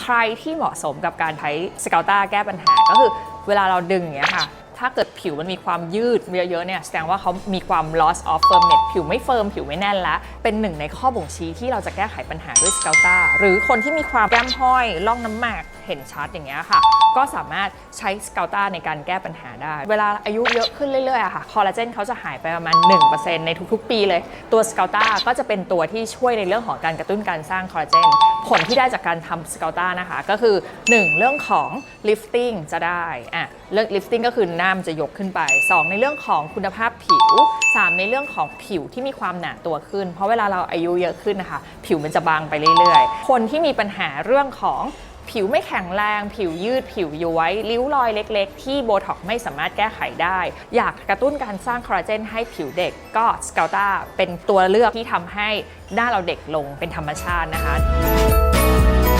ใครที่เหมาะสมกับการใช้สเกลตาแก้ปัญหา ก็คือเวลาเราดึงอย่างเงี้ยค่ะ ถ้าเกิดผิวมันมีความยืดเยอะๆเนี่ยแสดงว่าเขามีความ loss of firmness ผิวไม่เฟิร์มผิวไม่แน่นละ เป็นหนึ่งในข้อบ่งชี้ที่เราจะแก้ไขปัญหาด้วยสเกลตาหรือคนที่มีความแก้มห้อยล่องน้ำหมาก เห็นชัดอย่างเงี้ยค่ะ ก็สามารถใช้สเกลต้าในการแก้ปัญหาได้ เวลาอายุเยอะขึ้นเรื่อยๆอะค่ะคอลลาเจนเขาจะหายไปประมาณ 1%ในทุกๆ ปีเลย ตัวสเกลต้าก็จะเป็นตัวที่ช่วยในเรื่องของการกระตุ้นการสร้างคอลลาเจนผลที่ได้จากการทำสเกลต้านะคะก็คือ 1 เรื่องของ lifting จะได้อะเรื่อง lifting ก็คือหน้ามนจะยกขึ้นไป 2 ในเรื่องของคุณภาพผิว 3 ในเรื่องของผิวที่มีความหนาตัวขึ้น เพราะเวลาเราอายุเยอะขึ้นนะคะ ผิวมันจะบางไปเรื่อยๆ คนที่มีปัญหาเรื่องของ ผิวไม่แข็งแรง ผิวยืดผิวย้วยริ้วรอยเล็ก ๆ ที่โบท็อกไม่สามารถแก้ไขได้ อยากกระตุ้นการสร้างคอลลาเจนให้ผิวเด็กก็สเกลตาเป็นตัวเลือกที่ทำให้หน้าเราเด็กลงเป็นธรรมชาตินะคะ